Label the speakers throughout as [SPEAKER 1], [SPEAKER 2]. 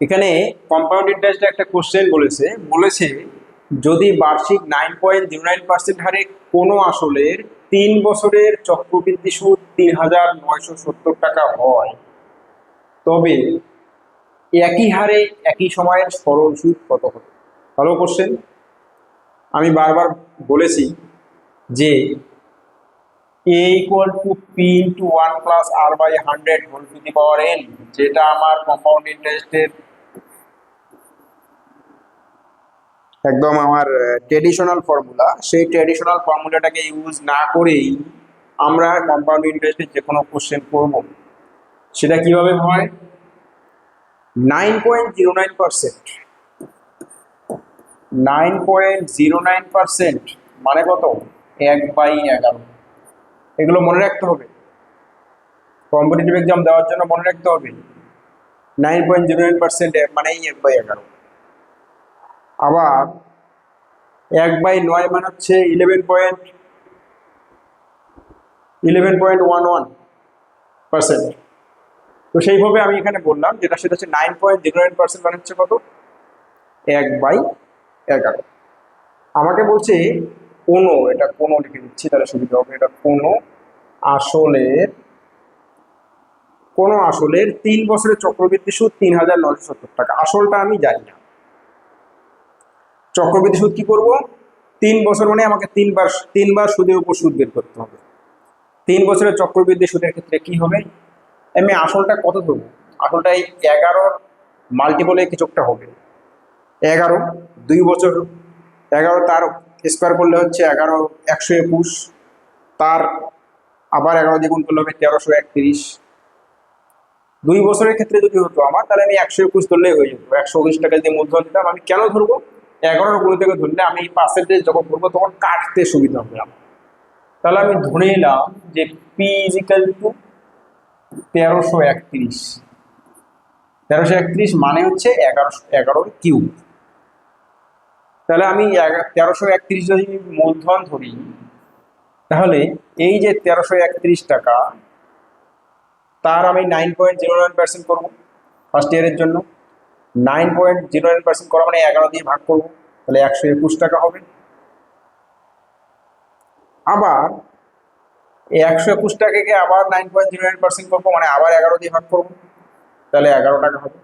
[SPEAKER 1] এখানে কম্পাউন্ড ইন্টারেস্টে একটা কোশ্চেন বলেছে। বলেছে, যদি বার্ষিক nine point zero nine percent হারে কোনো আসলের তিন বছরের চক্রবৃদ্ধি সুদ তিন হাজার নয়শো সত্তর টাকা হয়, তবে একই হারে একই সময়ের সরল সুদ কত হবে? ভালো কোশ্চেন আমি বারবার বলেছি যে A equal to P into one plus R by hundred whole to the power N যেটা আমার কম্পাউন্ড ইন্টারেস্টের একদম আমার ট্রেডিশনাল ফর্মুলা সেই ট্রেডিশনাল ফর্মুলাটাকে ইউজ না করেই আমরা কম্পাউন্ড ইন্টারেস্টের যে কোনো কোশ্চেন করব। সেটা কীভাবে হয়? Nine point zero nine percent nine point zero nine percent মানে কত? এক বাই এগারো। এগুলো মনে রাখতে হবে। কম্পিটিটিভ এক্সাম দেওয়ার জন্য মনে রাখতে হবে। Nine point zero nine percent মানেই এক বাই এগারো। আবার এক বাই নয় মানে হচ্ছে eleven point eleven point one one percent তো সেইভাবে আমি এখানে বললাম যেটা সেটা হচ্ছে nine point zero nine percent মানে হচ্ছে কত? এক বাই এগারো। আমাকে বলছে কোনো, এটা কোনো লিখে দিচ্ছি, তাহলে সুবিধা হবে। এটা কোনো আসলের কোনো আসলের তিন বছরের চক্রবৃদ্ধি সুদ তিন হাজার নশো সত্তর টাকা। আসলটা আমি জানি না। চক্রবৃদ্ধি সুদ কি করব? তিন বছর মানে আমাকে তিনবার তিনবার সুদের উপর সুদ বের করতে হবে। তিন বছরের চক্রবৃদ্ধি সুদের ক্ষেত্রে কি হবে? আমি আসলটা কত ধরবো? আসলটা এই এগারোর মাল্টিপলে কিছু একটা হবে। এগারো, দুই বছর। এগারো তার স্কোয়ার করলে হচ্ছে এগারো একশো একুশ। তার আবার এগারো দ্বিগুণ করলে হবে তেরোশো একত্রিশ। দুই বছরের ক্ষেত্রে যদি হতো আমার, তাহলে আমি একশো একুশ ধরলেই হয়ে যেত। একশো উনিশ টাকা দিয়ে মূলধন দিতাম, আমি কেন ধরবো? এগারোর গুণ থেকে ধরলে আমি এই পার্সেন্টেজ যখন করব তখন কাটতে সুবিধা হবে তাহলে আমি ধরে নিলাম যে পি ইজিক্যাল টু তেরোশো একত্রিশ। তেরোশো একত্রিশ মানে হচ্ছে এগারোশো, এগারোর কিউব তাহলে আমি তেরোশো একত্রিশ যদি মূলধন ধরি, তাহলে এই যে তেরোশো একত্রিশ টাকা, তার আমি nine point zero nine percent করব ফার্স্ট ইয়ারের জন্য। Nine point zero nine percent করা মানে এগারো দিয়ে ভাগ করব, তাহলে একশো একুশ টাকা হবে। আবার এই একশো একুশ টাকাকে আবার nine point zero nine percent করব মানে আবার এগারো দিয়ে ভাগ করব, তাহলে এগারো টাকা হবে।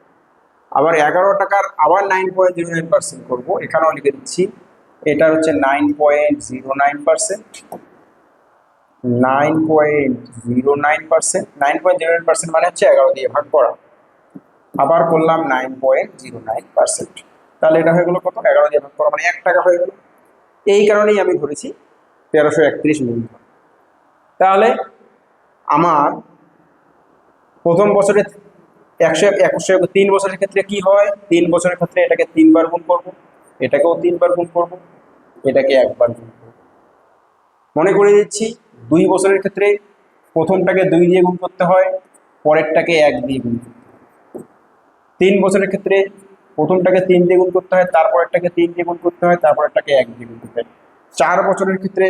[SPEAKER 1] আবার এগারো টাকার আবার nine point zero nine percent করব, এখানেও লিখে দিচ্ছি, এটা হচ্ছে nine point zero nine percent. Nine point zero nine percent, nine point zero nine percent মানে হচ্ছে এগারো দিয়ে ভাগ করা। আবার করলাম nine point zero nine percent তাহলে এটা হয়ে গেলো কত? এগারো দিয়ে ভাগ করা মানে এক টাকা হয়ে গেল। এই কারণেই আমি ধরেছি তেরোশো একত্রিশ মূলধন তাহলে আমার প্রথম বছরে একশো একশো তিন বছরের ক্ষেত্রে কি হয়? তিন বছরের ক্ষেত্রে এটাকে তিনবার গুণ করব। এটাকেও তিনবার গুণ করব। এটাকে একবার গুণ করব। মনে করে দিচ্ছি, দুই বছরের ক্ষেত্রে প্রথমটাকে দুই দিয়ে গুণ করতে হয়, পরেরটাকে এক দিয়ে গুণ করতে তিন বছরের ক্ষেত্রে প্রথমটাকে তিন দিয়ে গুণ করতে হয়, তারপরেরটাকে তিন দিয়ে করতে হয়, তারপরেরটাকে এক দিয়ে করতে হয়। চার বছরের ক্ষেত্রে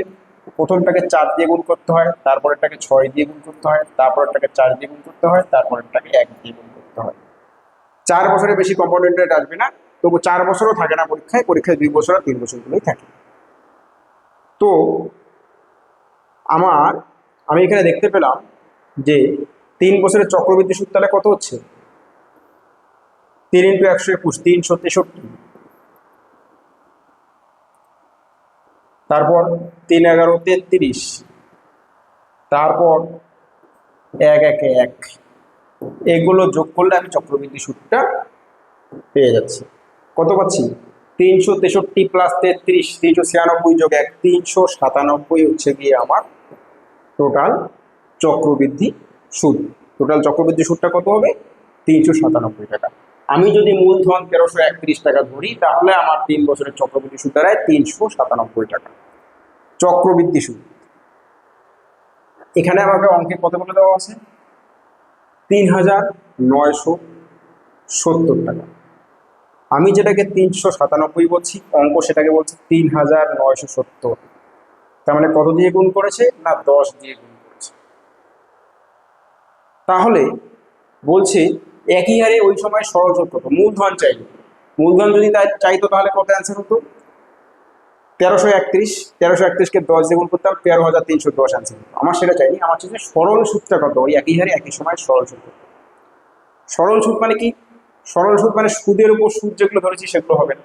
[SPEAKER 1] প্রথমটাকে চার দিয়ে গুণ করতে হয়, তারপরেরটাকে ছয় দিয়ে গুণ করতে হয়, তারপরেরটাকে চার দিয়ে গুণ করতে হয়, তারপরেরটাকে এক দিয়ে গুণ করতে হয়। চার বছরে বেশি কম্পাউন্ড রেট আসবে না, তবু চার বছরও থাকে না পরীক্ষায় পরীক্ষায় দুই বছর আর তিন বছরগুলোই থাকে। তো আমার, আমি এখানে দেখতে পেলাম যে তিন বছরের চক্রবৃদ্ধি সুদ তাহলে কত হচ্ছে? তিন ইন্টু একশো একুশ তিনশো তেষট্টি। তারপর তিন এগারো, তেত্রিশ। তারপর এক, একে এক। এগুলো যোগ করলে আমি চক্রবৃদ্ধি সুদটা পেয়ে যাচ্ছি। কত পাচ্ছি? তিনশো তেষট্টি প্লাস তেত্রিশ তিনশো ছিয়ানব্বই যোগ এক তিনশো সাতানব্বই হচ্ছে গিয়ে আমার টোটাল চক্রবৃদ্ধি সুদ টোটাল চক্রবৃদ্ধি সুদটা কত হবে? তিনশো সাতানব্বই টাকা। আমি যদি মূলধন তেরোশো একত্রিশ টাকা ধরি, তাহলে আমার তিন বছরের চক্রবৃদ্ধি সুদ দাঁড়ায় তিনশো সাতানব্বই টাকা। চক্রবৃদ্ধি সুদ। এখানে আমাকে অঙ্কে কত বলে দেওয়া আছে, তিন হাজার নয়শো সত্তর টাকা। আমি যেটাকে তিনশো সাতানব্বই বলছি, অঙ্ক সেটাকে বলছে তিন হাজার নয়শো সত্তর। তার মানে কত দিয়ে গুণ করেছে? না, দশ দিয়ে গুণ করেছে। তাহলে বলছে একই হারে ওই সময় সরল সুদ কত মূলধন চাইল। মূলধন যদি তাই চাইতো তাহলে কত অ্যান্সার হতো? তেরোশো একত্রিশ, তেরোশো একত্রিশকে দশ দ্বিগুণ করতাম তেরো হাজার তিনশো দশ অ্যান্সার হতো। আমার সেটা চাইনি, আমার চাইছে সরল সুদটা কত? ওই একই হারে একই সময় সরল সুদ। সরল সুদ মানে কি? সরল সুদ মানে সুদের উপর সুদ যেগুলো ধরেছি সেগুলো হবে না।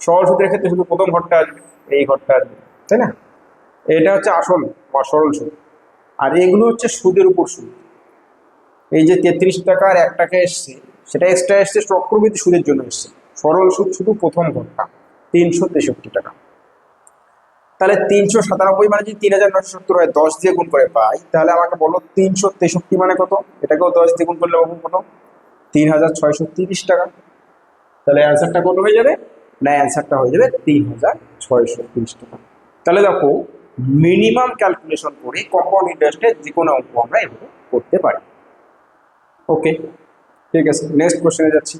[SPEAKER 1] সরল সুদের ক্ষেত্রে শুধু প্রথম ঘরটা আসবে, এই ঘরটা আসবে, তাই না? এটা হচ্ছে আসল বা সরল সুদ আর এগুলো হচ্ছে সুদের উপর সুদ। এই যে তেত্রিশ টাকার এক টাকা এসছে, সেটা এক্সট্রা এসছে চক্রবৃদ্ধি সুদের জন্য এসছে। সরল সুদ শুধু প্রথম ঘণ্টা, তিনশো তেষট্টি টাকা। তাহলে তিনশো সাতানব্বই মানে যদি তিন হাজার নশো সত্তর হয়, দশ দিয়ে গুণ করে পাই, তাহলে আমাকে বলো তিনশো তেষট্টি মানে কত? এটাকেও দশ দিয়ে গুণ করলে পাবো কত? তিন হাজার ছয়শো তিরিশ টাকা। তাহলে অ্যান্সারটা কত হয়ে যাবে? না অ্যান্সারটা হয়ে যাবে তিন হাজার ছয়শো তিরিশ টাকা। তাহলে দেখো মিনিমাম ক্যালকুলেশন করে কম্পাউন্ড ইন্টারেস্টের যে কোনো অঙ্ক আমরা এভাবে করতে পারি। ওকে ঠিক আছে নেক্সট কোশ্চেনে যাচ্ছি।